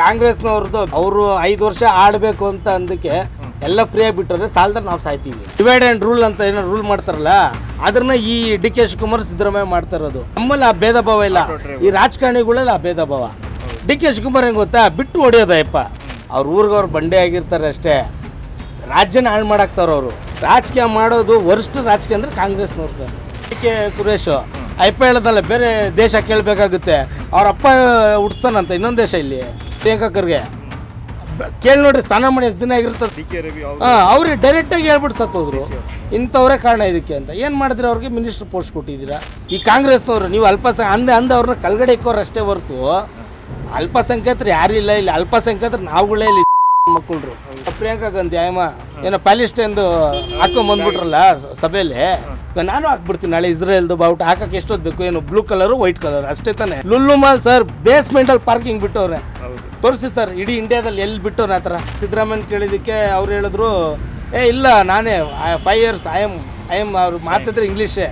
ಕಾಂಗ್ರೆಸ್ನವ್ರದ್ದು ಅವರು ಐದು ವರ್ಷ ಆಡಬೇಕು ಅಂತ ಅಂದಕ್ಕೆ ಎಲ್ಲ ಫ್ರೀಯಾಗಿ ಬಿಟ್ಟರೆ ಸಾಲದ ನಾವು ಸಾಯ್ತೀವಿ. ಡಿವೈಡ್ ಆ್ಯಂಡ್ ರೂಲ್ ಅಂತ ಏನೋ ರೂಲ್ ಮಾಡ್ತಾರಲ್ಲ ಅದನ್ನ ಈ ಡಿ ಕೆ ಶಿವಕುಮಾರ್ ಸಿದ್ದರಾಮಯ್ಯ ಮಾಡ್ತಾ ಇರೋದು. ನಮ್ಮಲ್ಲಿ ಆ ಭೇದ ಭಾವ ಇಲ್ಲ. ಈ ರಾಜಕಾರಣಿಗಳಲ್ಲಿ ಆ ಭೇದ ಭಾವ. ಡಿ ಕೆ ಶಿವಕುಮಾರ್ ಹೆಂಗೆ ಗೊತ್ತಾ? ಬಿಟ್ಟು ಹೊಡೆಯೋದಯ್ಯಪ್ಪ ಅವ್ರ ಊರಿಗೆ ಬಂಡೆ ಆಗಿರ್ತಾರೆ ಅಷ್ಟೇ. ರಾಜ್ಯನ ಹಾಳು ಮಾಡಾಕ್ತಾರ ಅವರು. ರಾಜಕೀಯ ಮಾಡೋದು ವರ್ಸ್ಟ್ ರಾಜಕೀಯ ಅಂದ್ರೆ ಕಾಂಗ್ರೆಸ್ನವ್ರು sir. D K Suresh I P ಹೇಳದಲ್ಲ, ಬೇರೆ ದೇಶ ಕೇಳಬೇಕಾಗುತ್ತೆ. ಅವ್ರ ಅಪ್ಪ ಹುಡ್ತಾನಂತ ಇನ್ನೊಂದು ದೇಶ ಇಲ್ಲಿ. ಪ್ರಿಯಾಂಕಾ ಖರ್ಗೆ ಬ- ಕೇಳಿ ನೋಡ್ರಿ ಸ್ನಾನ ಮಾಡಿ ಎಷ್ಟು ದಿನ ಆಗಿರ್ತದೆ ಹಾಂ ಅವ್ರಿಗೆ ಡೈರೆಕ್ಟಾಗಿ ಹೇಳ್ಬಿಟ್ಟು ಸತ್ತೋದ್ರು. ಇಂಥವರೇ ಕಾರಣ ಇದಕ್ಕೆ ಅಂತ. ಏನು ಮಾಡಿದ್ರೆ ಅವ್ರಿಗೆ? ಮಿನಿಸ್ಟರ್ ಪೋಸ್ಟ್ ಕೊಟ್ಟಿದ್ದೀರಾ? ಈ ಕಾಂಗ್ರೆಸ್ನವರು ನೀವು ಅಲ್ಪಸಂಖ್ಯ ಅಂದ ಅಂದ ಅವ್ರನ್ನ ಕಲ್ಗಡೆ ಇಕ್ಕೋರು ಅಷ್ಟೇ ಹೊರತು. ಅಲ್ಪಸಂಖ್ಯಾತರು ಯಾರಿಲ್ಲ ಇಲ್ಲಿ ಅಲ್ಪಸಂಖ್ಯಾತರು ನಾವುಗಳೇ ಇಲ್ಲಿ ಮಕ್ಕಳು ಪ್ರಿಯಾಂಕಾ ಗಾಂಧಿ ಆಯಮ್ಮ ಏನೋ ಪ್ಯಾಲಿಸ್ಟ್ ಎಂದು ಹಾಕೊಂಡ್ ಬಂದ್ಬಿಟ್ರಲ್ಲ ಸಭೆಯಲ್ಲಿ. ನಾನು ಹಾಕ್ಬಿಡ್ತೀನಿ. ನಾಳೆ ಇಸ್ರೇಲ್ದು ಬಾವುಟ ಹಾಕಕ್ಕೆ ಎಷ್ಟೊತ್ತು ಬೇಕು ಏನು? ಬ್ಲೂ ಕಲರು ವೈಟ್ ಕಲರ್ ಅಷ್ಟೇ ತಾನೆ. ಲುಲ್ಲು ಮಾಲ್ ಸರ್ ಬೇಸ್ಮೆಂಟಲ್ಲಿ ಪಾರ್ಕಿಂಗ್ ಬಿಟ್ಟವ್ರೆ. ತೋರಿಸಿ ಸರ್ ಇಡೀ ಇಂಡಿಯಾದಲ್ಲಿ ಎಲ್ಲಿ ಬಿಟ್ಟವ್ರೆ ಆ ಥರ? ಸಿದ್ದರಾಮಯ್ಯ ಕೇಳಿದ್ದಕ್ಕೆ ಅವ್ರು ಹೇಳಿದ್ರು ಏ ಇಲ್ಲ ನಾನೇ five years I am I am ಅವ್ರು ಮಾತಾಡಿದ್ರೆ ಇಂಗ್ಲೀಷೇ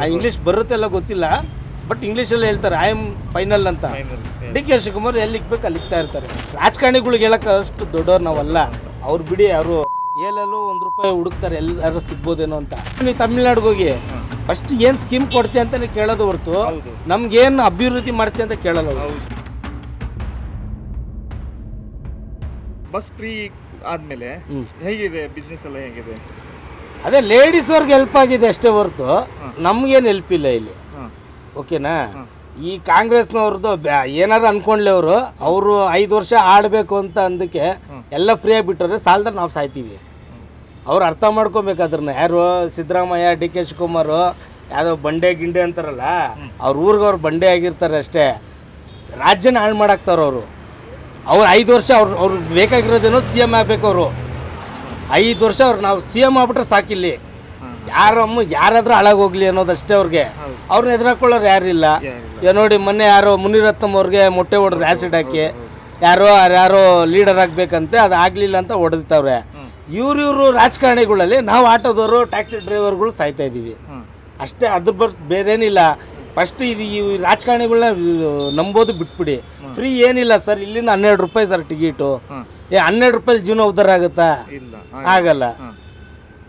ಆ ಇಂಗ್ಲೀಷ್ ಬರುತ್ತೆ ಎಲ್ಲ ಗೊತ್ತಿಲ್ಲ ಬಟ್ ಇಂಗ್ಲೀಷಲ್ಲಿ ಹೇಳ್ತಾರೆ ಐ ಎಂ ಫೈನಲ್ ಅಂತ. ಡಿ ಕೆ ಶಿವಕುಮಾರ್ ಎಲ್ಲಿ ಇಕ್ಬೇಕು ಅಲ್ಲಿ ಇಕ್ತಾ ಇರ್ತಾರೆ. ರಾಜಕಾರಣಿಗಳಿಗೆ ಹೇಳಕ್ಕೆ ಅಷ್ಟು ದೊಡ್ಡವ್ರು ನಾವಲ್ಲ. ಅವ್ರು ಬಿಡಿ ಅವರು ಏಲಲ್ಲೂ ಒಂದು ರೂಪಾಯಿ ಹುಡುಕ್ತಾರೆ ಎಲ್ಲಾರು ಸಿಗ್ಬೋದೇನೋ ಅಂತ. ನೀವು ತಮಿಳ್ನಾಡಿಗೆ ಹೋಗಿ ಫಸ್ಟ್ ಏನು ಸ್ಕೀಮ್ ಕೊಡ್ತೀಯ ನೀವು ಕೇಳೋದು ಹೊರತು. ನಮ್ಗೇನು ಅಭಿವೃದ್ಧಿ ಮಾಡ್ತೀಯ ಅಂತ ಕೇಳಲ್ಲ ಅವ್ರು. ಬಸ್ ಫ್ರೀ ಆದ್ಮೇಲೆ ಹ್ಮ್. ಹೇಗಿದೆ ಬಿಸ್ನೆಸ್ ಎಲ್ಲ ಹೇಗಿದೆ? ಅದೇ ಲೇಡೀಸ್ ಅವ್ರಿಗೆ ಹೆಲ್ಪ್ ಆಗಿದೆ ಅಷ್ಟೇ ಹೊರತು ನಮ್ಗೇನು ಹೆಲ್ಪ್ ಇಲ್ಲ ಇಲ್ಲಿ. ಹಾಂ. ಓಕೆನಾ? ಈ ಕಾಂಗ್ರೆಸ್ನವ್ರದ್ದು ಬ್ಯಾ- ಏನಾರು ಅನ್ಕೊಂಡ್ಲೆ ಅವರು ಅವರು ಐದು ವರ್ಷ ಆಡಬೇಕು ಅಂತ ಅಂದಕ್ಕೆ ಎಲ್ಲ ಫ್ರೀ ಬಿಟ್ಟರೆ ಸಾಲದ ನಾವು ಸಾಯ್ತೀವಿ. ಅವ್ರು ಅರ್ಥ ಮಾಡ್ಕೋಬೇಕು ಅದನ್ನ ಯಾರು ಸಿದ್ದರಾಮಯ್ಯ ಡಿ ಕೆ ಶಿವಕುಮಾರ್ ಯಾವುದೋ ಬಂಡೆ ಗಿಂಡೆ ಅಂತಾರಲ್ಲ, ಅವ್ರ ಊರಿಗೆ ಅವ್ರು ಬಂಡೆ ಆಗಿರ್ತಾರೆ ಅಷ್ಟೇ. ರಾಜ್ಯನ ಹಾಳು ಮಾಡಾಕ್ತಾರೆ ಅವರು. ಅವ್ರು ಐದು ವರ್ಷ ಅವ್ರು ಅವ್ರು ಬೇಕಾಗಿರೋದೇನೋ ಸಿ ಎಂ ಆಗಬೇಕು ಅವರು. ಐದು ವರ್ಷ ಅವ್ರು ನಾವು ಸಿ ಎಂ ಆಗ್ಬಿಟ್ರೆ ಸಾಕಿಲ್ಲಿ. ಯಾರಮ್ಮ ಯಾರಾದ್ರೂ ಹಾಳಾಗೋಗ್ಲಿ ಅನ್ನೋದಷ್ಟೇ ಅವ್ರಿಗೆ. ಅವ್ರನ್ನ ಎದುರಾಕೊಳ್ಳೋರು ಯಾರಿಲ್ಲ. ಈಗ ನೋಡಿ ಮೊನ್ನೆ ಯಾರೋ ಮುನಿರತ್ನಮ್ ಅವ್ರಿಗೆ ಮೊಟ್ಟೆ ಹೊಡೆದ್ರು ಆ್ಯಸಿಡ್ ಹಾಕಿ. ಯಾರೋ ಯಾರೋ ಲೀಡರ್ ಆಗಬೇಕಂತೆ, ಅದು ಆಗಲಿಲ್ಲ ಅಂತ ಹೊಡೆದಿತ್ತವ್ರೆ. ಇವ್ರು ಇವರು ರಾಜಕಾರಣಿಗಳಲ್ಲಿ ನಾವು ಆಟೋದವರು ಟ್ಯಾಕ್ಸಿ ಡ್ರೈವರ್ಗಳು ಸಾಯ್ತಾ ಇದ್ದೀವಿ. ಅಷ್ಟೇ ಅದ್ರ ಬರ್ ಬೇರೇನಿಲ್ಲ. ಫಸ್ಟ್ ಇದು ಈ ರಾಜಕಾರಣಿಗಳನ್ನ ನಂಬೋದು ಬಿಟ್ಬಿಡಿ. ಫ್ರೀ ಏನಿಲ್ಲ ಸರ್ ಇಲ್ಲಿಂದ ಹನ್ನೆರಡು ರೂಪಾಯಿ ಸರ್ ಟಿಕೆಟು. ಏ ಹನ್ನೆರಡು ರೂಪಾಯಿ ಜೀವನ ಉದ್ಧಾರ ಆಗುತ್ತಾ? ಆಗಲ್ಲ.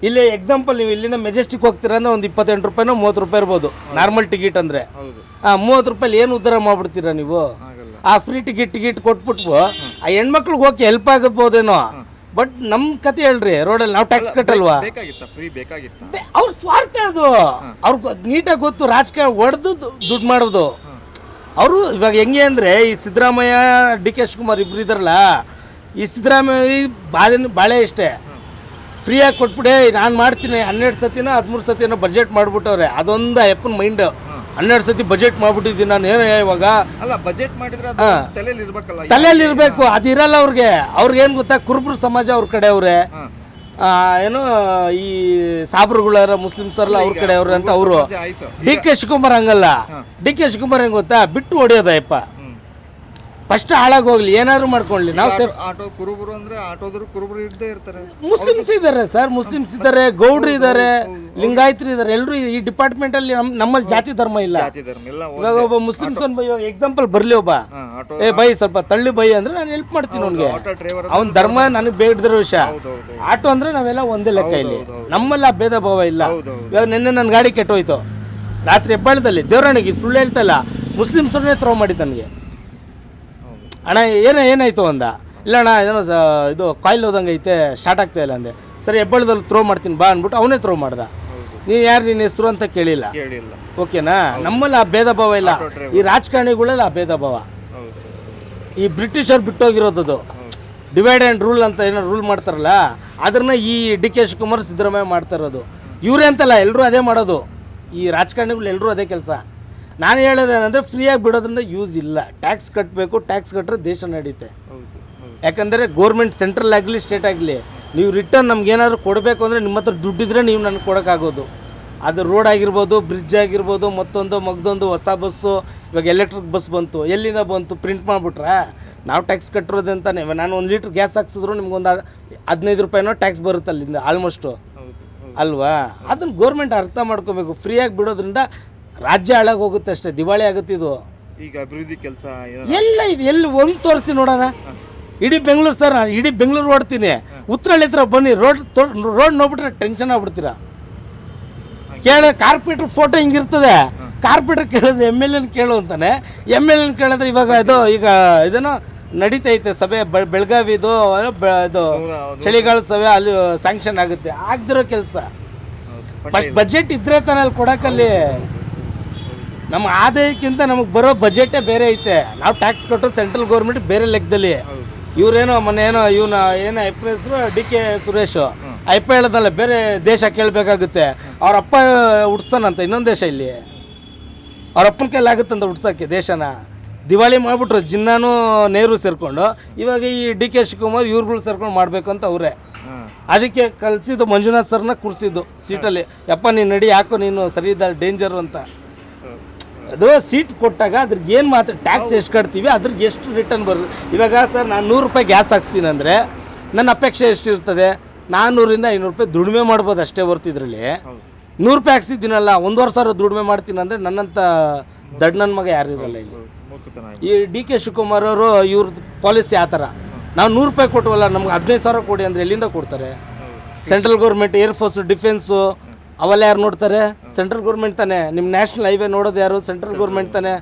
ಇಲ್ಲಿ ಎಕ್ಸಾಂಪಲ್ ನೀವು ಇಲ್ಲಿಂದ ಮೆಜೆಸ್ಟಿಕ್ ಹೋಗ್ತೀರ ಅಂದ್ರೆ ಒಂದು ಇಪ್ಪತ್ತೆಂಟು ರೂಪಾಯಿನೋ ಮೂವತ್ತು ರೂಪಾಯಿ ಇರ್ಬೋದು ನಾರ್ಮಲ್ ಟಿಕೆಟ್ ಅಂದರೆ. ಆ ಮೂವತ್ತು ರೂಪಾಯಿ ಏನು ಉದ್ಧಾರ ಮಾಡ್ಬಿಡ್ತೀರಾ ನೀವು? ಆ ಫ್ರೀ ಟಿಕೆಟ್ ಟಿಕೆಟ್ ಕೊಟ್ಬಿಟ್ಟು ಆ ಹೆಣ್ಮಕ್ಳಿಗೆ ಹೋಗಿ ಹೆಲ್ಪ್ ಆಗಬೋದೇನೋ ಬಟ್ ನಮ್ಮ ಕತೆ ಹೇಳ್ರಿ ರೋಡಲ್ಲಿ ನಾವು ಟ್ಯಾಕ್ಸ್ ಕಟ್ಟಲ್ವಾ? ಬೇಕಾಗಿತ್ತ? ಫ್ರೀ ಬೇಕಾಗಿತ್ತ? ಬೆ- ಅವ್ರ ಸ್ವಾರ್ಥ ಅದು. ಅವ್ರಿಗೆ ನೀಟಾಗಿ ಗೊತ್ತು ರಾಜಕೀಯ ಹೊಡೆದು ದುಡ್ಡು ಮಾಡೋದು. ಅವರು ಇವಾಗ ಹೆಂಗೆ ಅಂದರೆ ಈ ಸಿದ್ದರಾಮಯ್ಯ ಡಿ ಕೆ ಶಿವಕುಮಾರ್ ಇಬ್ರು ಇದಾರಲ್ಲ ಈ ಸಿದ್ದರಾಮಯ್ಯ ಬಾಳೆ ಬಾಳೆ ಇಷ್ಟೇ. ಫ್ರೀಯಾಗಿ ಕೊಟ್ಬಿಡೆ ನಾನು ಮಾಡ್ತೀನಿ ಹನ್ನೆರಡು ಸತಿನೋ ಹದಿಮೂರು ಸತಿನೋ ಬಜೆಟ್ ಮಾಡಿಬಿಟ್ಟವ್ರೆ. ಅದೊಂದು ಅಪ್ಪನ ಮೈಂಡ್ ಹನ್ನೆರಡು ಸತಿ ಬಜೆಟ್ ಮಾಡ್ಬಿಟ್ಟಿದ್ದೀನಿ ನಾನು ಏನೋ ಇವಾಗ? ಅಲ್ಲ ಬಜೆಟ್ ಮಾಡಿದ್ರೆ ಅದು ತಲೆಯಲ್ಲಿ ಇರ್ಬೇಕಲ್ಲ ತಲೆಯಲ್ಲಿ ಇರಬೇಕು ಅದಿರಲ್ಲ ಅವ್ರಿಗೆ. ಅವ್ರಿಗೆ ಏನು ಗೊತ್ತಾ? ಕುರುಬರು ಸಮಾಜ ಅವ್ರ ಕಡೆ ಅವ್ರೆ ಹಾ. ಆ, ಏನು ಈ ಸಾಬ್ರುಗಳರ ಮುಸ್ಲಿಮ್ಸರ್ಲ ಅವ್ರ ಕಡೆ ಅವ್ರೆ ಅಂತ ಅವರು. ಸಮಾಜ ಆಯ್ತು. ಡಿ ಕೆ ಶಿವಕುಮಾರ್ ಹಂಗಲ್ಲ. ಡಿ ಕೆ ಶಿವಕುಮಾರ್ ಹೆಂಗ್ ಗೊತ್ತಾ? ಬಿಟ್ಟು ಹೊಡಿಯೋದಯ್ಯಪ್ಪ. ಫಸ್ಟ್ ಹಾಳಾಗಿ ಹೋಗ್ಲಿ ಏನಾದ್ರು ಮಾಡ್ಕೊಳ್ಳಿ. ನಾವು ಸೇಫ್ ಆಟೋ- ಕುರುಬರು ಅಂದ್ರೆ ಆಟೋದ್ರು ಕುರುಬರು ಇದ್ದೇ ಇರ್ತಾರೆ. ಮುಸ್ಲಿಮ್ಸ್ ಇದ್ದಾರೆ ಸರ್ ಮುಸ್ಲಿಮ್ಸ್ ಇದ್ದಾರೆ ಗೌಡ್ರು ಇದ್ದಾರೆ ಲಿಂಗಾಯತರು ಇದ್ದಾರೆ ಎಲ್ಲರೂ ಈ ಡಿಪಾರ್ಟ್ಮೆಂಟ್ ಅಲ್ಲಿ ನಮ್ಮಲ್ಲಿ ಜಾತಿ ಧರ್ಮ ಇಲ್ಲ. ಜಾತಿ ಧರ್ಮ. ಇವಾಗ ಒಬ್ಬ ಮುಸ್ಲಿಮ್ಸ್ ಒಂದು ಎಕ್ಸಾಂಪಲ್ ಬರ್ಲಿ ಒಬ್ಬ. ಏ ಬೈ ಸ್ವಲ್ಪ ತಳ್ಳಿ ಬೈ ಅಂದ್ರೆ ನಾನು ಹೆಲ್ಪ್ ಮಾಡ್ತೀನಿ ಅವ್ನಿಗೆ. ಆಟೋ ಡ್ರೈವರ್ ಅವ್ನ ಧರ್ಮ ನನಗೆ ಬೇಡದಿರೋ ವಿಷಯ. ಆಟೋ ಅಂದ್ರೆ ನಾವೆಲ್ಲ ಒಂದೇ ಲೆಕ್ಕ ಇಲ್ಲಿ. ನಮ್ಮಲ್ಲಿ ಆ ಭೇದ ಭಾವ ಇಲ್ಲ. ಇವಾಗ ನಿನ್ನೆ ನನ್ನ ಗಾಡಿ ಕೆಟ್ಟೋಯ್ತು. ರಾತ್ರಿ ಹೆಬ್ಬಾಳದಲ್ಲಿ ದೇವರಾಣಿಗೆ ಸುಳ್ಳು ಹೇಳ್ತಲ್ಲ ಇಲ್ಲ ಮುಸ್ಲಿಮ್ಸನ್ನೇ ಥ್ರೋ ಮಾಡಿ ನನಗೆ. ಅಣ್ಣ ಏನೋ ಏನಾಯ್ತು ಅಂದ? ಇಲ್ಲ ಅಣ್ಣ ಏನೋ ಸ- ಇದು ಕಾಯಿಲ್ ಹೋದಂಗೆ ಐತೆ ಸ್ಟಾರ್ಟ್ ಆಗ್ತಾ ಇಲ್ಲ ಅಂದೆ. ಸರಿ ಹೆಬ್ಬಳದಲ್ಲಿ ಥ್ರೋ ಮಾಡ್ತೀನಿ ಬಾ ಅಂದ್ಬಿಟ್ಟು ಅವನೇ ಥ್ರೋ ಮಾಡ್ದ. ನೀನು ಯಾರು ನಿನ್ನ ಹೆಸರು ಅಂತ ಕೇಳಿಲ್ಲ? ಕೇಳಿಲ್ಲ. ಓಕೆನಾ? ನಮ್ಮಲ್ಲಿ ಆ ಭೇದ ಭಾವ ಇಲ್ಲ. ಈ ರಾಜಕಾರಣಿಗಳಲ್ಲಿ ಆ ಭೇದ ಭಾವ. ಈ ಬ್ರಿಟಿಷರು ಬಿಟ್ಟೋಗಿರೋದು ಡಿವೈಡ್ ಆ್ಯಂಡ್ ರೂಲ್ ಅಂತ ಏನೋ ರೂಲ್ ಮಾಡ್ತಾರಲ್ಲ ಅದನ್ನ ಈ ಡಿ ಕೆ ಶಿವಕುಮಾರ್ ಸಿದ್ದರಾಮಯ್ಯ ಮಾಡ್ತಾ ಇರೋದು. ಇವರೇ ಅಂತಲ್ಲ ಎಲ್ಲರೂ ಅದೇ ಮಾಡೋದು. ಈ ರಾಜಕಾರಣಿಗಳು ಎಲ್ಲರೂ ಅದೇ ಕೆಲಸ. ನಾನು ಹೇಳೋದೇನೆಂದರೆ ಫ್ರೀಯಾಗಿ ಬಿಡೋದ್ರಿಂದ ಯೂಸ್ ಇಲ್ಲ. ಟ್ಯಾಕ್ಸ್ ಕಟ್ಟಬೇಕು ಟ್ಯಾಕ್ಸ್ ಕಟ್ಟರೆ ದೇಶ ನಡೀತೆ. ಯಾಕಂದರೆ ಗೋರ್ಮೆಂಟ್ ಸೆಂಟ್ರಲ್ ಆಗಲಿ ಸ್ಟೇಟ್ ಆಗಲಿ ನೀವು ರಿಟರ್ನ್ ನಮ್ಗೆ ಏನಾದರೂ ಕೊಡಬೇಕು ಅಂದರೆ ನಿಮ್ಮ ಹತ್ರ ದುಡ್ಡಿದ್ರೆ ನೀವು ನನಗೆ ಕೊಡೋಕ್ಕಾಗೋದು. ಅದು ರೋಡ್ ಆಗಿರ್ಬೋದು ಬ್ರಿಡ್ಜ್ ಆಗಿರ್ಬೋದು ಮತ್ತೊಂದು ಮಗ್ದೊಂದು ಹೊಸ ಬಸ್ಸು ಇವಾಗ ಎಲೆಕ್ಟ್ರಿಕ್ ಬಸ್ ಬಂತು ಎಲ್ಲಿಂದ ಬಂತು ಪ್ರಿಂಟ್ ಮಾಡಿಬಿಟ್ರೆ? ನಾವು ಟ್ಯಾಕ್ಸ್ ಕಟ್ಟಿರೋದಂತಾನೆ. ನಾನು ಒಂದು ಲೀಟ್ರ್ ಗ್ಯಾಸ್ ಹಾಕ್ಸಿದ್ರು ನಿಮ್ಗೊಂದು ಹದಿನೈದು ರೂಪಾಯಿನೋ ಟ್ಯಾಕ್ಸ್ ಬರುತ್ತೆ ಅಲ್ಲಿಂದ ಆಲ್ಮೋಸ್ಟು ಅಲ್ವಾ? ಅದನ್ನು ಗೌರ್ಮೆಂಟ್ ಅರ್ಥ ಮಾಡ್ಕೋಬೇಕು. ಫ್ರೀಯಾಗಿ ಬಿಡೋದ್ರಿಂದ ರಾಜ್ಯ ಹಾಳಾಗಿ ಹೋಗುತ್ತೆ ಅಷ್ಟೇ ದಿವಾಳಿ ಆಗುತ್ತೆ ಇದು. ಈಗ ಅಭಿವೃದ್ಧಿ ಕೆಲಸ ಎಲ್ಲ ಇದೆ ಎಲ್ಲಿ ಒಂದು ತೋರಿಸಿ ನೋಡೋಣ. ಇಡೀ ಬೆಂಗಳೂರು ಸರ್ ನಾನು ಇಡೀ ಬೆಂಗಳೂರು ಓಡ್ತೀನಿ. ಉತ್ತರಳ್ಳಿ ಹತ್ರ ಬನ್ನಿ ರೋಡ್ ರೋಡ್ ನೋಡ್ಬಿಟ್ರೆ ಟೆನ್ಷನ್ ಆಗ್ಬಿಡ್ತೀರಾ? ಕೇಳ ಕಾರ್ಪೊರೇಟರ್ ಫೋಟೋ ಹಿಂಗಿರ್ತದೆ ಕಾರ್ಪೊರೇಟರ್ ಕೇಳಿದ್ರೆ ಎಂ ಎಲ್ ಎನ್ ಕೇಳು ಅಂತಾನೆ. ಎಂ ಎಲ್ ಎನ್ ಕೇಳಿದ್ರೆ ಇವಾಗ ಇದು ಈಗ ಇದನ್ನು ನಡೀತೈತೆ ಸಭೆ ಬೆಳಗಾವಿದು ಇದು ಚಳಿಗಾಲದ ಸಭೆ ಅಲ್ಲಿ ಸ್ಯಾಂಕ್ಷನ್ ಆಗುತ್ತೆ. ಆಗದಿರೋ ಕೆಲಸ. ಫಸ್ಟ್ ಬಜೆಟ್ ಇದ್ರೆ ತಾನೇ ಅಲ್ಲಿ ಕೊಡಕ್ಕಲ್ಲಿ ನಮ್ಮ ಆದಾಯಕ್ಕಿಂತ ನಮಗೆ ಬರೋ ಬಜೆಟೇ ಬೇರೆ ಐತೆ. ನಾವು ಟ್ಯಾಕ್ಸ್ ಕಟ್ಟೋದು ಸೆಂಟ್ರಲ್ ಗೌರ್ಮೆಂಟ್ ಬೇರೆ ಲೆಕ್ಕದಲ್ಲಿ. ಇವ್ರೇನೋ ಮೊನ್ನೆ ಏನೋ ಇವನ ಏನೋ ಪಿ ಹೆಸರು ಡಿ ಕೆ ಸುರೇಶ್. ಪಿ ಹೇಳೋದಲ್ಲ ಬೇರೆ ದೇಶ ಕೇಳಬೇಕಾಗುತ್ತೆ. ಅವ್ರ ಅಪ್ಪ ಹುಡ್ಸ್ತಾನಂತ ಇನ್ನೊಂದು ದೇಶ ಇಲ್ಲಿ. ಅವ್ರ ಅಪ್ಪನ ಕೈಲಾಗುತ್ತಂತ ಹುಡ್ಸೋಕ್ಕೆ ದೇಶನ. ದಿವಾಳಿ ಮಾಡಿಬಿಟ್ರು ಜಿನ್ನಾನು ನೆಹರು ಸೇರಿಕೊಂಡು. ಇವಾಗ ಈ ಡಿ ಕೆ ಶಿವಕುಮಾರ್ ಇವ್ರುಗಳು ಸೇರ್ಕೊಂಡು ಮಾಡಬೇಕು ಅಂತ ಅವರೇ. ಅದಕ್ಕೆ ಕಳಿಸಿದ್ದು ಮಂಜುನಾಥ್ ಸರ್ನ ಕೂರಿಸಿದ್ದು ಸೀಟಲ್ಲಿ. ಯಪ್ಪ ನೀನು ನಡಿ ಯಾಕೋ ನೀನು ಸರಿ ಇದ್ದ ಡೇಂಜರು ಅಂತ. ಅದು ಸೀಟ್ ಕೊಟ್ಟಾಗ ಅದ್ರಿಗೆ ಏನು ಮಾತ್ರ ಟ್ಯಾಕ್ಸ್ ಎಷ್ಟು ಕಟ್ತೀವಿ ಅದ್ರಿಗೆ ಎಷ್ಟು ರಿಟರ್ನ್ ಬರುತ್ತೆ. ಇವಾಗ ಸರ್ ನಾನು ನೂರು ರೂಪಾಯಿ ಗ್ಯಾಸ್ ಹಾಕ್ಸ್ತೀನಿ ಅಂದರೆ ನನ್ನ ಅಪೇಕ್ಷೆ ಎಷ್ಟಿರ್ತದೆ? ನಾನ್ನೂರಿಂದ ಐನೂರು ರೂಪಾಯಿ ದುಡಿಮೆ ಮಾಡ್ಬೋದು ಅಷ್ಟೇ ಹೊರ್ತು ಇದರಲ್ಲಿ. ನೂರು ರೂಪಾಯಿ ಹಾಕ್ಸಿದ್ದೀನಲ್ಲ ಒಂದೂವರೆ ಸಾವಿರ ದುಡಿಮೆ ಮಾಡ್ತೀನಿ ಅಂದರೆ ನನ್ನಂಥ ದಡ್ ನನ್ನ ಮಗ ಯಾರು ಇರಲ್ಲ ಇಲ್ಲಿ. ಈ ಡಿ ಕೆ ಶಿವಕುಮಾರ್ ಅವರು ಇವ್ರದ್ದು ಪಾಲಿಸಿ ಆ ಥರ. ನಾವು ನೂರು ರೂಪಾಯಿ ಕೊಟ್ಟವಲ್ಲ ನಮ್ಗೆ ಹದಿನೈದು ಸಾವಿರ ಕೊಡಿ ಅಂದರೆ ಎಲ್ಲಿಂದ ಕೊಡ್ತಾರೆ? ಸೆಂಟ್ರಲ್ ಗೌರ್ಮೆಂಟ್ ಏರ್ಫೋರ್ಸು ಡಿಫೆನ್ಸು ಅವೆಲ್ಲ ಯಾರು ನೋಡ್ತಾರೆ? ಸೆಂಟ್ರಲ್ ಗೌರ್ಮೆಂಟ್ ತಾನೇ. ನಿಮ್ಮ ನ್ಯಾಷನಲ್ ಹೈವೇ ನೋಡೋದು ಯಾರು? ಸೆಂಟ್ರಲ್ ಗೌರ್ಮೆಂಟ್ ತಾನೇ.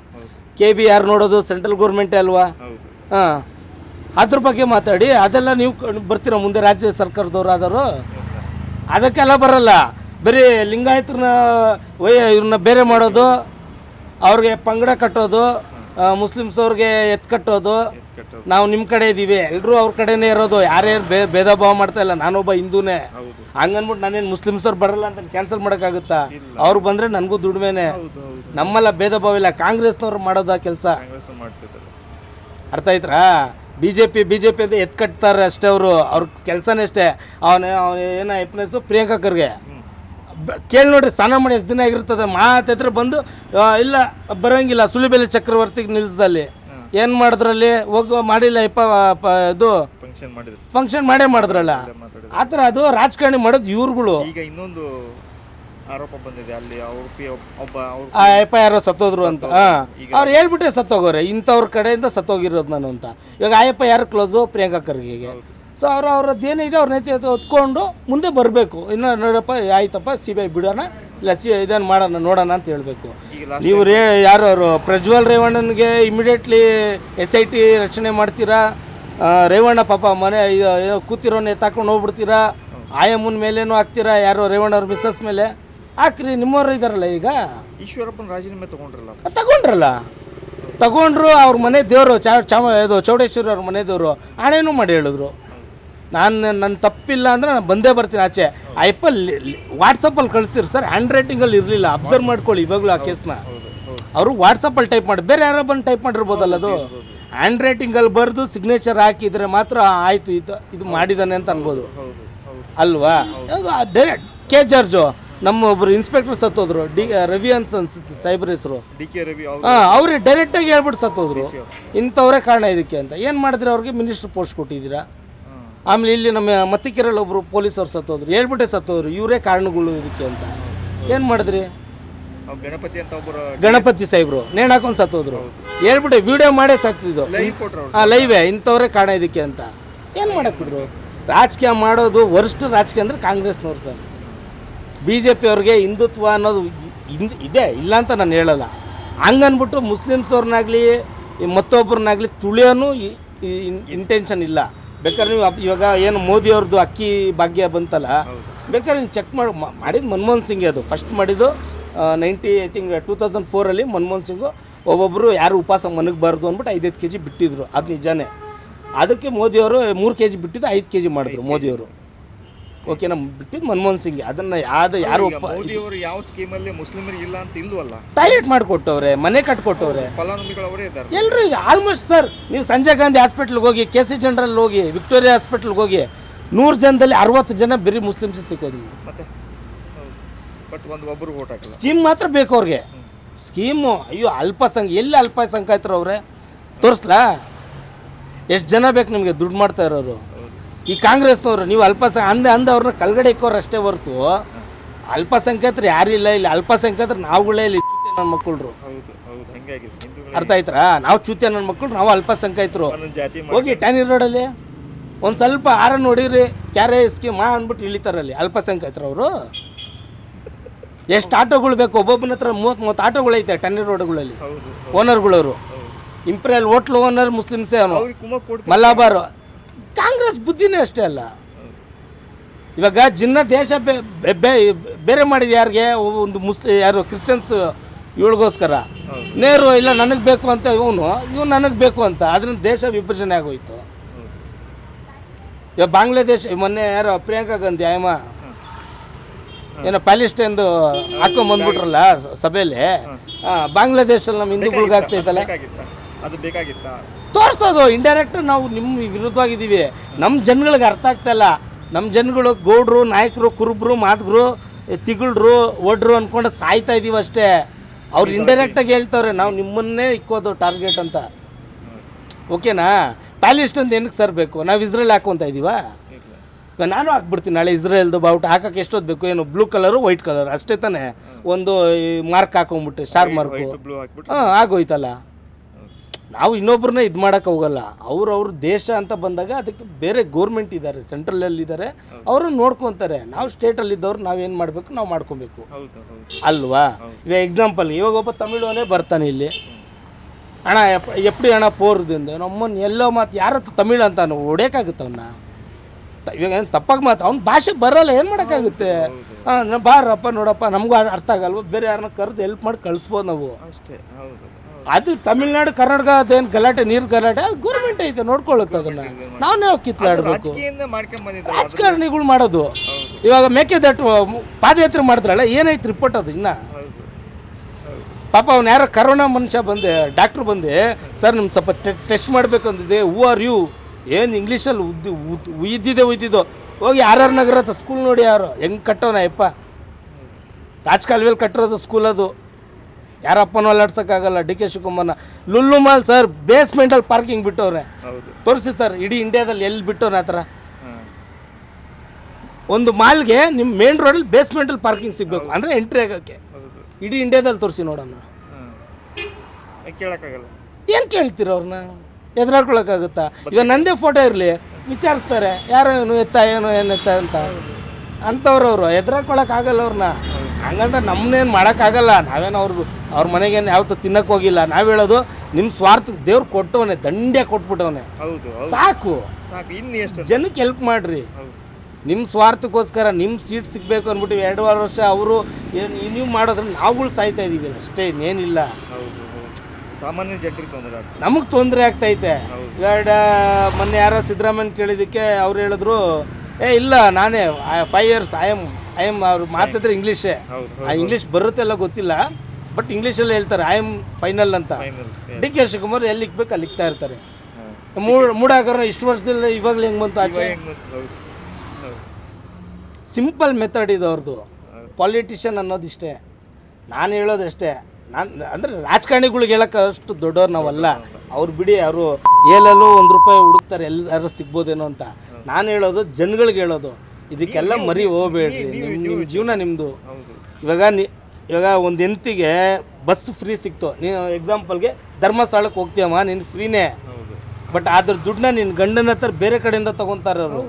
ಕೆ ಬಿ ಯಾರು ನೋಡೋದು? ಸೆಂಟ್ರಲ್ ಗೌರ್ಮೆಂಟೇ ಅಲ್ವಾ? ಹಾಂ. ಅದ್ರ ಬಗ್ಗೆ ಮಾತಾಡಿ. ಅದೆಲ್ಲ ನೀವು ಬರ್ತೀರಾ ಮುಂದೆ ರಾಜ್ಯ ಸರ್ಕಾರದವ್ರು ಆದವರು ಅದಕ್ಕೆಲ್ಲ ಬರಲ್ಲ. ಬರೀ ಲಿಂಗಾಯತರನ್ನ ವಯ ಇವ್ರನ್ನ ಬೇರೆ ಮಾಡೋದು ಅವ್ರಿಗೆ ಪಂಗಡ ಕಟ್ಟೋದು ಮುಸ್ಲಿಮ್ಸ್ ಅವ್ರಿಗೆ ಎತ್ ಕಟ್ಟೋದು ಕಟ್ಟೋದು. ನಾವು ನಿಮ್ಮ ಕಡೆ ಇದ್ದೀವಿ ಎಲ್ಲರೂ ಅವ್ರ ಕಡೆನೇ ಇರೋದು. ಯಾರ್ಯಾರು ಬೇ ಭೇದ ಭಾವ ಮಾಡ್ತಾ ಇಲ್ಲ. ನಾನೊಬ್ಬ ಹಿಂದೂನೇ. ಹೌದು. ಹಂಗನ್ಬಿಟ್ಟು ನಾನೇನು ಮುಸ್ಲಿಮ್ಸ್ ಅವ್ರು ಬರಲ್ಲ ಅಂತ ಕ್ಯಾನ್ಸಲ್ ಮಾಡೋಕ್ಕಾಗುತ್ತಾ? ಅವ್ರು ಬಂದರೆ ನನಗೂ ದುಡಿಮೆನೆ. ನಮ್ಮಲ್ಲ ಭೇದ ಭಾವ ಇಲ್ಲ. ಕಾಂಗ್ರೆಸ್ನವ್ರು ಮಾಡೋದ ಕೆಲಸ? ಅರ್ಥ ಆಯ್ತಾ B J P B J P ಅಂತ ಎತ್ ಕಟ್ತಾರೆ ಅಷ್ಟೇ ಅವರು. ಅವ್ರ ಕೆಲಸನೇ ಅಷ್ಟೇ. ಅವನ ಅವನ ಏನೋ ಎಪ್ನೆಸ್ಸು ಪ್ರಿಯಾಂಕಾ ಖರ್ಗೆ. ಕೇಳಿ ನೋಡ್ರಿ ಸ್ನಾನ ಮಾಡಿ ಎಷ್ಟು ದಿನ ಆಗಿರ್ತದೆ? ಮಾತಾತ್ರ ಬಂದು ಇಲ್ಲ ಬರೋಂಗಿಲ್ಲ. ಸುಳಿಬೆಲೆ ಚಕ್ರವರ್ತಿಗೆ ನಿಲ್ಲಿಸ್ದಲ್ಲಿ ಏನು ಮಾಡಿದ್ರಲ್ಲಿ? ಹೋಗ ಮಾಡಿಲ್ಲ ಇಪ್ಪ ಪ- ಇದು ಫಂಕ್ಷನ್ ಮಾಡಿದ್ರು. ಫಂಕ್ಷನ್ ಮಾಡೇ ಮಾಡಿದ್ರಲ್ಲ? ಆತರ ಆ ಥರ ಅದು ರಾಜಕಾರಣಿ ಮಾಡೋದು ಇವ್ರುಗಳು. ಈಗ ಇನ್ನೊಂದು ಆರೋಪ ಬಂದಿದೆ ಅಲ್ಲಿ ಅವ್ರ ಪಿ ಒಬ್ಬ ಅವ್ರ ಆ ಯಾರೋ ಸತ್ತೋದ್ರು ಅಂತ. ಹಾಂ. ಅವ್ರು ಹೇಳ್ಬಿಟ್ಟೆ ಸತ್ತೋಗೋರೆ ಇಂಥವ್ರ ಕಡೆಯಿಂದ ಸತ್ತೋಗಿರೋದು ನಾನು ಅಂತ. ಇವಾಗ ಆಯಪ್ಪ ಯಾರು ಕ್ಲೋಸು ಪ್ರಿಯಾಂಕಾ ಖರ್ಗೆಗೆ ಸೊ ಅವ್ರು ಅವ್ರದ್ದು ಏನಿದೆ ಅವ್ರ ನೈತಿ ಹೊತ್ಕೊಂಡು ಮುಂದೆ ಬರಬೇಕು. ಇನ್ನು ನೋಡಪ್ಪ ಆಯ್ತಪ್ಪ ಸಿ ಬಿ ಐ ಬಿಡೋಣ ಇಲ್ಲ ಸಿ ಇದನ್ನು ಮಾಡೋಣ ನೋಡೋಣ ಅಂತ ಹೇಳಬೇಕು. ನೀವು ರೇ ಯಾರು ಅವರು? ಪ್ರಜ್ವಲ್ ರೇವಣ್ಣನಿಗೆ ಇಮಿಡಿಯೇಟ್ಲಿ ಎಸ್ ಐ ಟಿ ರಚನೆ ಮಾಡ್ತೀರಾ? ರೇವಣ್ಣ ಪಾಪ ಮನೆ ಕೂತಿರೋನ್ ಎತ್ತಾಕೊಂಡು ಹೋಗ್ಬಿಡ್ತೀರಾ? ಆಯಮ್ಮನ ಮೇಲೇನು ಹಾಕ್ತೀರಾ? ಯಾರೋ ರೇವಣ್ಣ ಅವ್ರ ಮಿಸ್ಸಸ್ ಮೇಲೆ? ಹಾಕ್ರಿ ನಿಮ್ಮವ್ರು ಇದಾರಲ್ಲ ಈಗ? ಈಶ್ವರಪ್ಪನ ರಾಜೀನಾಮೆ ತಗೊಂಡ್ರಲ್ಲ. ತಗೊಂಡ್ರಲ್ಲ? ತಗೊಂಡ್ರು ಅವ್ರ ಮನೆ ದೇವರು ಚಾ ಚಾಮ ಇದು ಚೌಡೇಶ್ವರಿ ಅವ್ರ ಮನೆ ದೇವರು. ಹಣೆನೂ ಮಾಡಿ ಹೇಳಿದ್ರು. ನಾನು ನನ್ನ ತಪ್ಪಿಲ್ಲ ಅಂದರೆ ನಾನು ಬಂದೇ ಬರ್ತೀನಿ ಆಚೆ. ಐಪಲ್ಲಿ ವಾಟ್ಸಪ್ಪಲ್ಲಿ ಕಳಿಸಿರು ಸರ್ ಹ್ಯಾಂಡ್ ರೈಟಿಂಗಲ್ಲಿ ಇರಲಿಲ್ಲ. ಅಬ್ಸರ್ವ್ ಮಾಡ್ಕೊಳ್ಳಿ ಇವಾಗಲೂ ಆ ಕೇಸ್ನ ಅವರು ವಾಟ್ಸಪ್ಪಲ್ಲಿ ಟೈಪ್ ಮಾಡಿ ಬೇರೆ ಯಾರೋ ಬಂದು ಟೈಪ್ ಮಾಡಿರ್ಬೋದಲ್ಲ ಅದು. ಹ್ಯಾಂಡ್ ರೈಟಿಂಗಲ್ಲಿ ಬರೆದು ಸಿಗ್ನೇಚರ್ ಹಾಕಿದರೆ ಮಾತ್ರ ಆಯಿತು ಇದು ಇದು ಮಾಡಿದ್ದಾನೆ ಅಂತ ಅನ್ಬೋದು. ಅಲ್ವಾ? ಡೈರೆಕ್ಟ್ ಕೆ ಜಾರ್ಜು ನಮ್ಮ ಒಬ್ರು ಇನ್ಸ್ಪೆಕ್ಟರ್ ಸತ್ತೋದ್ರು. ಡಿ ರವಿ ಅನ್ಸ್ ಅನ್ಸುತ್ತೆ ಸೈಬರ್ ಹೆಸರು. ಡಿ ಕೆ ರವಿ ಅವ್ರು ಹಾಂ ಅವ್ರಿಗೆ ಡೈರೆಕ್ಟಾಗಿ ಹೇಳ್ಬಿಟ್ಟು ಸತ್ತೋದ್ರು. ಇಂಥವರೇ ಕಾರಣ ಇದಕ್ಕೆ ಅಂತ. ಏನು ಮಾಡಿದ್ರೆ ಅವ್ರಿಗೆ? ಮಿನಿಸ್ಟರ್ ಪೋಸ್ಟ್ ಕೊಟ್ಟಿದ್ದೀರಾ. ಆಮೇಲೆ ಇಲ್ಲಿ ನಮ್ಮ ಮತ್ತಿಕೆರಲ್ಲಿ ಒಬ್ಬರು ಪೊಲೀಸವ್ರು ಸತ್ತೋದ್ರು. ಹೇಳ್ಬಿಟ್ಟೆ ಸತ್ತೋದ್ರು. ಇವರೇ ಕಾರಣಗಳು ಇದಕ್ಕೆ ಅಂತ. ಏನು ಮಾಡಿದ್ರಿ? ಗಣಪತಿ ಅಂತ ಒಬ್ಬರು ಗಣಪತಿ ಸಾಹೇಬ್ರು. ನೇಣ ಹಾಕೊಂಡು ಸತ್ತೋದ್ರು. ಹೇಳ್ಬಿಟ್ಟೆ ವಿಡಿಯೋ ಮಾಡೇ ಸತ್ತಿದ್ದು. ಹಾಂ ಲೈವೇ ಇಂಥವ್ರೇ ಕಾರಣ ಇದಕ್ಕೆ ಅಂತ. ಏನು ಮಾಡಕ್ಬಿಟ್ರು ರಾಜಕೀಯ ಮಾಡೋದು ವರ್ಷ ರಾಜಕೀಯ ಅಂದರೆ ಕಾಂಗ್ರೆಸ್ನವ್ರು ಸರ್. ಬಿ ಜೆ ಪಿ ಅವ್ರಿಗೆ ಹಿಂದುತ್ವ ಅನ್ನೋದು ಹಿಂದ್ ಇದೆ. ಇಲ್ಲ ಅಂತ ನಾನು ಹೇಳಲ್ಲ. ಹಂಗನ್ಬಿಟ್ಟು ಮುಸ್ಲಿಮ್ಸ್ ಅವ್ರನ್ನಾಗಲಿ ಮತ್ತೊಬ್ಬರನ್ನಾಗಲಿ ತುಳಿಯೋನು ಇಂಟೆನ್ಷನ್ ಇಲ್ಲ. ಬೇಕಾದ್ರೆ ನೀವು ಅಪ್- ಇವಾಗ ಏನು ಮೋದಿ ಅವ್ರದ್ದು ಅಕ್ಕಿ ಭಾಗ್ಯ ಬಂತಲ್ಲ ಬೇಕಾದ್ರೆ ನೀವು ಚೆಕ್ ಮಾಡಿ. ಮಾಡಿದ್ದು ಮನಮೋಹನ್ ಸಿಂಗ್ ಅದು. ಫಸ್ಟ್ ಮಾಡಿದ್ದು ninety I think two thousand ಫೋರಲ್ಲಿ Manmohan Singh. ಒಬ್ಬೊಬ್ಬರು ಯಾರು ಉಪವಾಸ ಮನಗಬಾರ್ದು ಅಂದ್ಬಿಟ್ಟು ಐದೈದು ಕೆ ಜಿ ಬಿಟ್ಟಿದ್ರು. ಅದು ನಿಜಾನೇ. ಅದಕ್ಕೆ ಮೋದಿಯವರು ಮೂರು ಕೆ ಜಿ ಬಿಟ್ಟಿದ್ದು ಐದು ಕೆ ಜಿ ಮಾಡಿದ್ರು ಮೋದಿಯವರು ಓಕೆ ನಮ್ಮ ಬಿಟ್ಟಿದ್ದು ಮನಮೋಹನ್ ಸಿಂಗ್ ಅದನ್ನು ಯಾವ್ದು ಯಾರು ಒಪ್ಪ ಯಾವ ಸ್ಕೀಮಲ್ಲಿ ಮುಸ್ಲಿಮರಿಗೆ ಇಲ್ಲ ಅಂತ ಇಲ್ವಲ್ಲ? ಟಾಯ್ಲೆಟ್ ಮಾಡಿಕೊಟ್ಟವ್ರೆ ಮನೆ ಕಟ್ಕೊಟ್ಟವ್ರೆ. ಫಲಾನುಭವಿಗಳು ಅವರೇ ಇದ್ದಾರೆ. ಎಲ್ಲರೂ ಈಗ ಆಲ್ಮೋಸ್ಟ್ ಸರ್ ನೀವು ಸಂಜಯ್ ಗಾಂಧಿ ಹಾಸ್ಪಿಟ್ಲ್ಗೆ ಹೋಗಿ ಕೆ ಸಿ ಜನರಲ್ ಹೋಗಿ ವಿಕ್ಟೋರಿಯಾ ಹಾಸ್ಪಿಟ್ಲ್ಗೆ ಹೋಗಿ ನೂರು ಜನದಲ್ಲಿ ಅರವತ್ತು ಜನ ಬರೀ ಮುಸ್ಲಿಮ್ಸ್ ಸಿಕ್ಕೋದು ಮತ್ತೆ? ಬಟ್ ಒಂದು ಒಬ್ರು ಓಟ್ ಹಾಕಲ್ಲ. ಸ್ಕೀಮ್ ಮಾತ್ರ ಬೇಕು ಅವ್ರಿಗೆ. ಸ್ಕೀಮು ಅಯ್ಯೋ ಅಲ್ಪಸಂಖ್ಯ ಎಲ್ಲಿ ಅಲ್ಪಸಂಖ್ಯಾತರು ಅವರೇ? ತೋರಿಸ್ಲಾ? ಎಷ್ಟು ಜನ ಬೇಕು ನಿಮಗೆ ದುಡ್ಡು ಮಾಡ್ತಾ ಇರೋರು? ಈ ಕಾಂಗ್ರೆಸ್ನವರು ನೀವು ಅಲ್ಪಸಂಖ್ಯ ಅಂದೆ ಅಂದ ಅವ್ರನ್ನ ಕಲ್ಗಡೆ ಇಕ್ಕೋರು ಅಷ್ಟೇ ಹೊರ್ತು ಅಲ್ಪಸಂಖ್ಯಾತರು ಯಾರಿಲ್ಲ ಇಲ್ಲಿ ಅಲ್ಪಸಂಖ್ಯಾತರು ನಾವುಗಳೇ ಇಲ್ಲಿ ಚುತ್ಯ ನನ್ನ ಮಕ್ಕಳು ಅರ್ಥ ಆಯ್ತಾ ನಾವು ಚೂತ್ಯ ನನ್ನ ಮಕ್ಕಳು ನಾವು ಅಲ್ಪಸಂಖ್ಯಾತರು. ಹೋಗಿ ಟ್ಯಾನಿ ರೋಡಲ್ಲಿ ಒಂದು ಸ್ವಲ್ಪ ಆರ ನೋಡಿರಿ ಕ್ಯಾರೆ ಇಸ್ಕಿ ಮಾ ಅಂದ್ಬಿಟ್ಟು ಇಳಿತಾರಲ್ಲಿ ಅಲ್ಪಸಂಖ್ಯಾತರು ಅವರು. ಎಷ್ಟು ಆಟೋಗಳು ಬೇಕು ಒಬ್ಬೊಬ್ಬನ ಹತ್ರ ಮೂವತ್ತು ಮೂವತ್ತು ಆಟೋಗಳು ಐತೆ ಟ್ಯಾನಿ ರೋಡ್ಗಳಲ್ಲಿ ಹೌದು ಓನರ್ಗಳವರು. ಇಂಪ್ರಿಯಲ್ ಹೋಟ್ಲ್ ಓನರ್ ಮುಸ್ಲಿಮ್ಸೇ ಅವನು. ಮಲಾಬಾರು ಕಾಂಗ್ರೆಸ್ ಬುದ್ಧಿನೇ ಅಷ್ಟೇ ಅಲ್ಲ. ಇವಾಗ ಜಿನ್ನ ದೇಶ ಬೇರೆ ಮಾಡಿದ ಯಾರಿಗೆ? ಒಂದು ಮುಸ್ ಯಾರು ಕ್ರಿಶ್ಚಿಯನ್ಸ್ ಇವಳಿಗೋಸ್ಕರ. ನೇರು ಇಲ್ಲ ನನಗೆ ಬೇಕು ಅಂತ ಇವನು ಇವನು ನನಗೆ ಬೇಕು ಅಂತ. ಅದರಿಂದ ದೇಶ ವಿಭಜನೆ ಆಗೋಯ್ತು. ಇವಾಗ ಬಾಂಗ್ಲಾದೇಶ ಮೊನ್ನೆ ಯಾರು ಪ್ರಿಯಾಂಕಾ ಗಾಂಧಿ ಆಯಮ್ಮ ಏನೋ ಪ್ಯಾಲಿಸ್ಟೈನ್ದು ಹಾಕೊಂಡ್ ಬಂದ್ಬಿಟ್ರಲ್ಲ ಸಭೆಯಲ್ಲಿ? ಬಾಂಗ್ಲಾದೇಶಲ್ಲಿ ನಮ್ಮ ಹಿಂದೂಗಳಿಗೆ ಆಗ್ತೈತಲ್ಲ ಅದು ಬೇಕಾಗಿತ್ತಾ? ತೋರಿಸೋದು. ಇಂಡೈರೆಕ್ಟ್ ನಾವು ನಿಮ್ಮ ವಿರುದ್ಧವಾಗಿದ್ದೀವಿ. ನಮ್ಮ ಜನಗಳಿಗೆ ಅರ್ಥ ಆಗ್ತಾ ಇಲ್ಲ. ನಮ್ಮ ಜನಗಳು ಗೌಡ್ರು ನಾಯಕರು ಕುರುಬ್ರು ಮಾತುಗರು ತಿಗಳ್ರು ಒಡ್ರು ಅಂದ್ಕೊಂಡು ಸಾಯ್ತಾ ಇದೀವಿ ಅಷ್ಟೇ. ಅವ್ರು ಇಂಡೈರೆಕ್ಟಾಗಿ ಹೇಳ್ತವ್ರೆ ನಾವು ನಿಮ್ಮನ್ನೇ ಇಕ್ಕೋದು ಟಾರ್ಗೆಟ್ ಅಂತ. ಓಕೆನಾ ಪ್ಯಾಲಿಸ್ಟೈನ್ ಏನಕ್ಕೆ ಸರ್ ಬೇಕು? ನಾವು ಇಸ್ರೇಲ್ ಹಾಕೊಂತ ಇದ್ದೀವಾ ನಾನು ಹಾಕ್ಬಿಡ್ತೀನಿ. ನಾಳೆ ಇಸ್ರೇಲ್ದು ಬಾವುಟ ಹಾಕೋಕೆ ಎಷ್ಟೊತ್ತು ಬೇಕು ಏನು ಬ್ಲೂ ಕಲರು ವೈಟ್ ಕಲರ್ ಅಷ್ಟೇ ತಾನೇ? ಒಂದು ಮಾರ್ಕ್ ಹಾಕೊಂಬಿಟ್ಟು ಸ್ಟಾರ್ ಮಾರ್ಕು ಹಾಂ ಆಗೋಯ್ತಲ್ಲ. ನಾವು ಇನ್ನೊಬ್ಬರನ್ನ ಇದು ಮಾಡೋಕ್ಕೆ ಹೋಗಲ್ಲ. ಅವ್ರು ಅವ್ರ ದೇಶ ಅಂತ ಬಂದಾಗ ಅದಕ್ಕೆ ಬೇರೆ ಗೋರ್ಮೆಂಟ್ ಇದ್ದಾರೆ ಸೆಂಟ್ರಲಲ್ಲಿ ಇದ್ದಾರೆ ಅವರು ನೋಡ್ಕೊತಾರೆ. ನಾವು ಸ್ಟೇಟಲ್ಲಿ ಇದ್ದವ್ರು ನಾವೇನು ಮಾಡಬೇಕು ನಾವು ಮಾಡ್ಕೊಬೇಕು. ಅಲ್ವಾ? ಈಗ ಎಕ್ಸಾಂಪಲ್ ಇವಾಗ ಒಬ್ಬ ತಮಿಳುವನೇ ಬರ್ತಾನೆ ಇಲ್ಲಿ. ಅಣ್ಣ ಎಪ್ ಎಪ್ಪಡಿ ಅಣ್ಣ ಪೋರ್ದಿಂದ ನಮ್ಮನ್ನು ಎಲ್ಲೋ ಮಾತು ಯಾರ ತಮಿಳು ಅಂತ ನಾವು ಹೊಡ್ಯೋಕ್ಕಾಗುತ್ತೆ ಅವನ್ನ ಇವಾಗ ಏನು ತಪ್ಪಾಗಿ ಮಾತು ಅವ್ನ ಭಾಷೆ ಬರಲ್ಲ ಏನು ಮಾಡೋಕ್ಕಾಗುತ್ತೆ? ಹಾಂ ಬಾರಪ್ಪ ನೋಡಪ್ಪ ನಮಗೂ ಅರ್ಥ ಆಗಲ್ವ? ಬೇರೆ ಯಾರನ್ನ ಕರೆದು ಹೆಲ್ಪ್ ಮಾಡಿ ಕಳಿಸ್ಬೋದು ನಾವು. ಅಷ್ಟೇ ಹೌದು. ಅದು ತಮಿಳ್ನಾಡು ಕರ್ನಾಟಕ ಅದೇನು ಗಲಾಟೆ ನೀರು ಗಲಾಟೆ ಅದು ಗೌರ್ಮೆಂಟ್ ಐತೆ ನೋಡ್ಕೊಳ್ಳುತ್ತೆ ಅದನ್ನ. ನಾವೇ ಹೋಗಿ ಕಿತ್ಲಾಡ್ಬೇಕು. ರಾಜಕಾರಣಿಗಳು ಮಾಡೋದು. ಇವಾಗ ಮೇಕೆ ದಟ್ ಪಾದಯಾತ್ರೆ ಮಾಡಿದ್ರಲ್ಲ ಏನೈತೆ ರಿಪೋರ್ಟ್ ಅದು ಇನ್ನ? ಪಾಪ ಅವ್ನು ಯಾರೋ ಕರೋನಾ ಮನುಷ್ಯ ಬಂದೆ ಡಾಕ್ಟ್ರ್ ಬಂದೆ ಸರ್ ನಿಮ್ಗೆ ಸ್ವಲ್ಪ ಟೆಸ್ಟ್ ಮಾಡಬೇಕು ಅಂದಿದೆ ಹೂ ಆರ್ ಯು ಏನು ಇಂಗ್ಲೀಷಲ್ಲಿ ಉದ್ದು ಉದ್- ಉಯ್ದಿದೆ ಉಯ್ದಿದ್ದು ಹೋಗಿ ಆರ್ ಆರ್ ನಗರ ಹತ್ರ ಸ್ಕೂಲ್ ನೋಡಿ ಯಾರು? ಹೆಂಗೆ ಕಟ್ಟೋಣ ಯಪ್ಪ? ರಾಜಕಾಲುವೆಲ್ಲಿ ಕಟ್ಟಿರೋದು ಸ್ಕೂಲ್ ಅದು. ಯಾರಪ್ಪನೂ ಅಲ್ಲಾಡ್ಸೋಕ್ಕಾಗಲ್ಲ ಡಿ ಕೆ ಶಿವಕುಮಾರ್ನ. ಲುಲ್ಲು ಮಾಲ್ ಸರ್ ಬೇಸ್ಮೆಂಟಲ್ಲಿ ಪಾರ್ಕಿಂಗ್ ಬಿಟ್ಟವ್ರೆ. ತೋರಿಸಿ ಸರ್ ಇಡೀ ಇಂಡಿಯಾದಲ್ಲಿ ಎಲ್ಲಿ ಬಿಟ್ಟವ್ರೆ ಆ ಥರ? ಒಂದು ಮಾಲ್ಗೆ ನಿಮ್ಮ ಮೇನ್ ರೋಡಲ್ಲಿ ಬೇಸ್ಮೆಂಟಲ್ಲಿ ಪಾರ್ಕಿಂಗ್ ಸಿಗಬೇಕು. ಅಂದರೆ ಎಂಟ್ರಿ ಆಗೋಕ್ಕೆ. ಇಡೀ ಇಂಡಿಯಾದಲ್ಲಿ ತೋರಿಸಿ ನೋಡೋಣ. ಕೇಳೋಕ್ಕಾಗಲ್ಲ. ಏನು ಕೇಳ್ತೀರ ಅವ್ರನ್ನ? ಎದುರಾಡ್ಕೊಳಕ್ಕಾಗುತ್ತಾ ಈಗ ನಂದೇ ಫೋಟೋ ಇರಲಿ. ವಿಚಾರಿಸ್ತಾರೆ. ಯಾರೋ ಏನು ಎತ್ತ ಏನು ಏನು ಎತ್ತ ಅಂತ. ಅಂಥವ್ರವ್ರು. ಎದುರಾಡ್ಕೊಳಕ್ಕಾಗಲ್ಲ ಅವ್ರನ್ನ. ಹಂಗಂತ ನಮ್ಮನ್ನೇನು ಮಾಡೋಕ್ಕಾಗಲ್ಲ. ನಾವೇನು ಅವ್ರದ್ದು ಅವ್ರ ಮನೆಗೇನು ಯಾವತ್ತೂ ತಿನ್ನಕ್ಕೆ ಹೋಗಿಲ್ಲ. ನಾವು ಹೇಳೋದು ನಿಮ್ಮ ಸ್ವಾರ್ಥಕ್ಕೆ ದೇವ್ರು ಕೊಟ್ಟವನೆ ದಂಡ್ಯ ಕೊಟ್ಬಿಟ್ಟವನೆ. ಹೌದು ಹೌದು. ಸಾಕು. ಸಾಕು ಇನ್ನು ಎಷ್ಟು ಜನಕ್ಕೆ ಹೆಲ್ಪ್ ಮಾಡಿರಿ. ಹೌದು. ನಿಮ್ಮ ಸ್ವಾರ್ಥಕ್ಕೋಸ್ಕರ ನಿಮ್ಮ ಸೀಟ್ ಸಿಗಬೇಕು ಅಂದ್ಬಿಟ್ಟು ಎರಡೂವರೆ ವರ್ಷ ಅವರು ಏನು ನೀವು ಮಾಡೋದ್ರೆ ನಾವುಗಳು ಸಾಯ್ತಾ ಇದ್ದೀವಿ ಅಷ್ಟೇ ಇನ್ನೇನಿಲ್ಲ. ಹೌದು ಹೌದು. ಸಾಮಾನ್ಯ ಜನರಿಗೆ ತೊಂದರೆ ಆಗ್ತದೆ. ನಮಗೆ ತೊಂದರೆ ಆಗ್ತೈತೆ. ಹೌದು. ಇವಾಗ ಮೊನ್ನೆ ಯಾರೋ ಸಿದ್ದರಾಮಯ್ಯ ಕೇಳಿದ್ದಕ್ಕೆ ಅವ್ರು ಹೇಳಿದ್ರು ಏ ಇಲ್ಲ ನಾನೇ. Five years I am I am ಅವ್ರು ಮಾತಾಡಿದ್ರೆ ಇಂಗ್ಲೀಷೇ ಆ ಇಂಗ್ಲೀಷ್ ಬರುತ್ತೆ ಎಲ್ಲ ಗೊತ್ತಿಲ್ಲ ಬಟ್ ಇಂಗ್ಲೀಷಲ್ಲಿ ಹೇಳ್ತಾರೆ ಐ ಎಂ ಫೈನಲ್ ಅಂತ. ಡಿ ಕೆ ಶಿವಕುಮಾರ್ ಎಲ್ಲಿ ಇಕ್ಬೇಕು ಅಲ್ಲಿ ಇಕ್ತಾ ಇರ್ತಾರೆ. ಮೂಡಾಕರ ಇಷ್ಟು ವರ್ಷದಲ್ಲಿ ಇವಾಗಲೇ ಹೆಂಗೆ ಬಂತು ಆಚೆ? ಸಿಂಪಲ್ ಮೆಥಡ್ ಇದು ಅವ್ರದ್ದು ಅನ್ನೋದು ಪಾಲಿಟಿಷಿಯನ್ ಅನ್ನೋದಿಷ್ಟೇ. ನಾನು ಹೇಳೋದಷ್ಟೇ. ನಾನು ಅಂದರೆ ರಾಜಕಾರಣಿಗಳಿಗೆ ಹೇಳಕ್ಕೆ ಅಷ್ಟು ದೊಡ್ಡವ್ರು ನಾವಲ್ಲ. ಅವ್ರು ಬಿಡಿ ಅವರು ಏಲಲ್ಲೂ ಒಂದು ರೂಪಾಯಿ ಹುಡುಕ್ತಾರೆ ಎಲ್ಲರೂ ಸಿಗ್ಬೋದೇನೋ ಅಂತ. ನಾನು ಹೇಳೋದು ಜನಗಳಿಗೆ ಹೇಳೋದು. ಇದಕ್ಕೆಲ್ಲ ಮರಿ ಹೋಗ್ಬೇಡ್ರಿ. ನಿಮ್ಮ ನಿಮ್ಮ ಜೀವನ ನಿಮ್ಮದು ಇವಾಗ ನಿ ಇವಾಗ ಒಂದು ಹೆಂಡತಿಗೆ ಬಸ್ ಫ್ರೀ ಸಿಕ್ತು. ನೀನು ಎಕ್ಸಾಂಪಲ್ಗೆ ಧರ್ಮಸ್ಥಳಕ್ಕೆ ಹೋಗ್ತೀಯಮ್ಮ ನೀನು ಫ್ರೀನೇ. ಬಟ್ ಅದ್ರ ದುಡ್ಡನ್ನ ನಿನ್ನ ಗಂಡನ ಹತ್ರ ಬೇರೆ ಕಡೆಯಿಂದ ತೊಗೊತಾರೆ ಅವರು.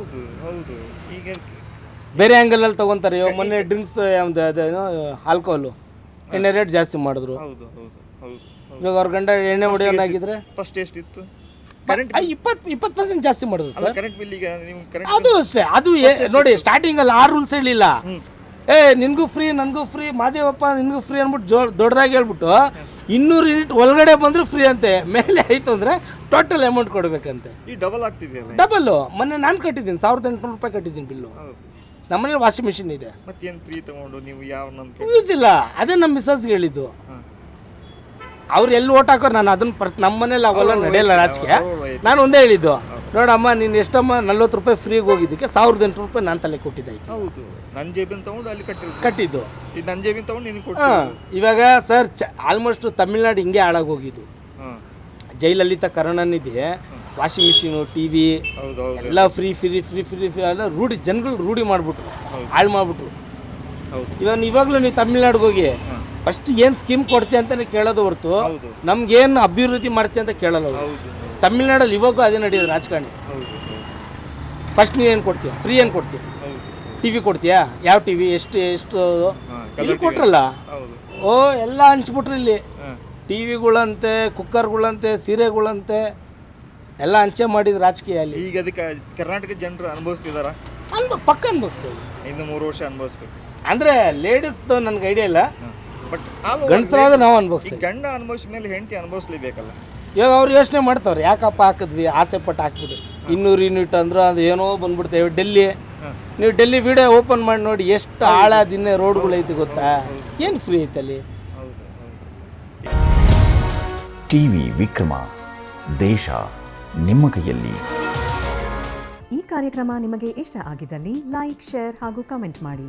ಬೇರೆ ಆ್ಯಂಗಲಲ್ಲಿ ತೊಗೊತಾರೆ. ಇವಾಗ ಮೊನ್ನೆ ಡ್ರಿಂಕ್ಸ್ ಒಂದು ಅದೇನೋ ಆಲ್ಕೋಹಾಲು ಎಣ್ಣೆ ರೇಟ್ ಜಾಸ್ತಿ ಮಾಡಿದ್ರು. ಇವಾಗ ಅವ್ರ ಗಂಡ ಎಣ್ಣೆ ಹೊಡೆಯೋನಾಗಿದ್ರೆ ಫಸ್ಟ್ ಎಷ್ಟಿತ್ತು ಕರೆಂಟ್ ಇಪ್ಪತ್ತು ಇಪ್ಪತ್ತು ಪರ್ಸೆಂಟ್ ಜಾಸ್ತಿ ಮಾಡೋದು ಅಲ್ಲ ಸರ್ ಕರೆಂಟ್ ಬಿಲ್ ಈಗ ನೀವು ಕರೆಂಟ್ ಅದು ಅಷ್ಟೇ ಅದು ಏ- ನೋಡಿ ಸ್ಟಾರ್ಟಿಂಗಲ್ಲಿ ಆ ರೂಲ್ಸ್ ಹೇಳಿಲ್ಲ ಏ ನಿನಗೂ ಫ್ರೀ ನನಗೂ ಫ್ರೀ ಮಾದೇವಪ್ಪ ನಿನಗೂ ಫ್ರೀ ಅಂದ್ಬಿಟ್ಟು ಜೋ ದೊಡ್ಡದಾಗಿ ಹೇಳ್ಬಿಟ್ಟು ಇನ್ನೂರು ಯೂನಿಟ್ ಒಳಗಡೆ ಬಂದರೂ ಫ್ರೀ ಅಂತೆ ಮೇಲೆ ಆಯಿತು ಅಂದರೆ ಟೋಟಲ್ ಅಮೌಂಟ್ ಕೊಡಬೇಕಂತೆ. ಈ ಡಬಲ್ ಆಗ್ತಿದೆಯಲ್ಲ? ಡಬಲ್ಲು ಮೊನ್ನೆ ನಾನು ಕಟ್ಟಿದ್ದೀನಿ ಸಾವಿರದ ಎಂಟುನೂರು ರೂಪಾಯಿ ಕಟ್ಟಿದ್ದೀನಿ ಬಿಲ್ಲು ಹೌದು. ನಮ್ಮನೇಲಿ ವಾಷಿಂಗ್ ಮಿಷಿನ್ ಇದೆ. ಮತ್ತೇನು ಫ್ರೀ ತಗೊಂಡು ನೀವು ಯಾವ ನಂಬಿಕೆ ಯೂಸ್ ಇಲ್ಲ. ಅದೇ ನಮ್ಮ ಮಿಸ್ಸಸ್ಗೆ ಹೇಳಿದ್ದು. ಹಾಂ. ಅವ್ರು ಎಲ್ಲಿ ಓಟ್ ಹಾಕೋರು ನಾನು ಅದನ್ನ ಪರ್ಸ್ ನಮ್ಮ ಮನೇಲಿ ಅವೆಲ್ಲ ನಡೆಯಲ್ಲ ರಾಜಕೀಯ. ನಾನು ಒಂದೇ ಹೇಳಿದ್ದು. ನೋಡಮ್ಮ ನೀನು ಎಷ್ಟಮ್ಮ ನಲ್ವತ್ತು ರೂಪಾಯಿ ಫ್ರೀಗೆ ಹೋಗಿದ್ದಕ್ಕೆ ಸಾವಿರದ ಎಂಟು ರೂಪಾಯಿ ನಾನು ತಲೆ ಕೊಟ್ಟಿದ್ದಾಯ್ತು. ಹೌದು. ನನ್ನ ಜೇಬಿನ ತಗೊಂಡು ಅಲ್ಲಿ ಕಟ್ಟಿರೋದು ಕಟ್ಟಿದ್ದು. ಇದು ನನ್ನ ಜೇಬಿನ ತಗೊಂಡು ನಿನಗೆ ಕೊಟ್ಟು ಹಾಂ ಇವಾಗ ಸರ್ ಚ ಆಲ್ಮೋಸ್ಟ್ ತಮಿಳ್ನಾಡು ಹಿಂಗೆ ಹಾಳಾಗೋಗಿದ್ದು ಹಾಂ. Jayalalithaa Karunanidhi washing machine T V ಹೌದು ಹೌದು. ಎಲ್ಲ free free free free free ಎಲ್ಲ ರೂಢಿ ಜನಗಳು ರೂಢಿ ಮಾಡಿಬಿಟ್ರು. ಹಾಳು ಮಾಡಿಬಿಟ್ರು. ಹೌದು. ಇವಾಗ ಇವಾಗಲೂ ನೀವು ತಮಿಳ್ನಾಡಿಗೆ ಹೋಗಿ ಫಸ್ಟ್ ಏನು ಸ್ಕೀಮ್ ಕೊಡ್ತೀಯ ಅಂತಾನೆ ಕೇಳೋದು ಹೊರತು ನಮ್ಗೇನು ಅಭಿವೃದ್ಧಿ ಮಾಡ್ತೀಯ ಅಂತ ಕೇಳಲ್ಲ ತಮಿಳ್ನಾಡಲ್ಲಿ ಇವಾಗೂ ಅದೇ ನಡೆಯೋದು ರಾಜಕಾರಣಿ. ಫಸ್ಟ್ ನೀ ಏನು ಕೊಡ್ತೀಯ? ಫ್ರೀ ಏನು ಕೊಡ್ತೀಯ? ಟಿ ವಿ ಕೊಡ್ತೀಯಾ? ಯಾವ ಟಿ ವಿ ಎಷ್ಟು ಎಷ್ಟು ಇಲ್ಲಿ ಕೊಟ್ರಲ್ಲ? ಓ ಎಲ್ಲ ಹಂಚ್ಬಿಟ್ರಿ ಇಲ್ಲಿ. ಟಿ ವಿಗಳಂತೆ ಕುಕ್ಕರ್ಗಳಂತೆ ಸೀರೆಗಳಂತೆ ಎಲ್ಲ ಹಂಚೆ ಮಾಡಿದ್ರು ರಾಜಕೀಯ ಅಲ್ಲಿ. ಈಗ ಅದಕ್ಕೆ ಕರ್ನಾಟಕ ಜನರು ಅನುಭವಿಸ್ತಿದಾರ? ಅನ್ಭವ ಪಕ್ಕ ಅನುಭವಿಸ್ತೀವಿ ಇನ್ನು ಮೂರು ವರ್ಷ ಅನುಭವಿಸ್ಬೇಕು. ಅಂದರೆ ಲೇಡೀಸ್ದು ನನಗೆ ಐಡಿಯಾ ಇಲ್ಲ. ಬಟ್ ನಾವ್ ನಾವು ಈ ಅನ್ಭವಿಸ್ತೀವಿ ಗಂಡ ಅನುಭವಿಸಿದ ಮೇಲೆ ಹೆಂಡತಿ ಅನುಭವಿಸ್ಲೇಬೇಕಲ್ಲ. ಇವಾಗ ಅವ್ರು ಯೋಚನೆ ಮಾಡ್ತಾವ್ರೆ ಯಾಕಪ್ಪ ಹಾಕಿದ್ವಿ ಆಸೆ ಪಟ್ಟು ಹಾಕಿದ್ವಿ ಇನ್ನೂರು ಯೂನಿಟ್ ಅಂದ್ರೆ ಅದು ಏನೋ ಬಂದ್ಬಿಡ್ತೇವೆ ಡೆಲ್ಲಿ. ನೀವು ಡೆಲ್ಲಿ ವಿಡಿಯೋ ಓಪನ್ ಮಾಡಿ ನೋಡಿ ಎಷ್ಟು ಆಳ ದಿನ ರೋಡ್ಗಳು ಐತಿ ಗೊತ್ತಾ? ಏನು ಫ್ರೀ ಐತಲ್ಲಿ ಟಿ ವಿ ಹೌದು. ಟಿವಿ ವಿಕ್ರಮ ದೇಶ ನಿಮ್ಮ ಕೈಯಲ್ಲಿ. ಈ ಕಾರ್ಯಕ್ರಮ ನಿಮಗೆ ಇಷ್ಟ ಆಗಿದ್ದಲ್ಲಿ ಲೈಕ್ ಶೇರ್ ಹಾಗೂ ಕಮೆಂಟ್ ಮಾಡಿ.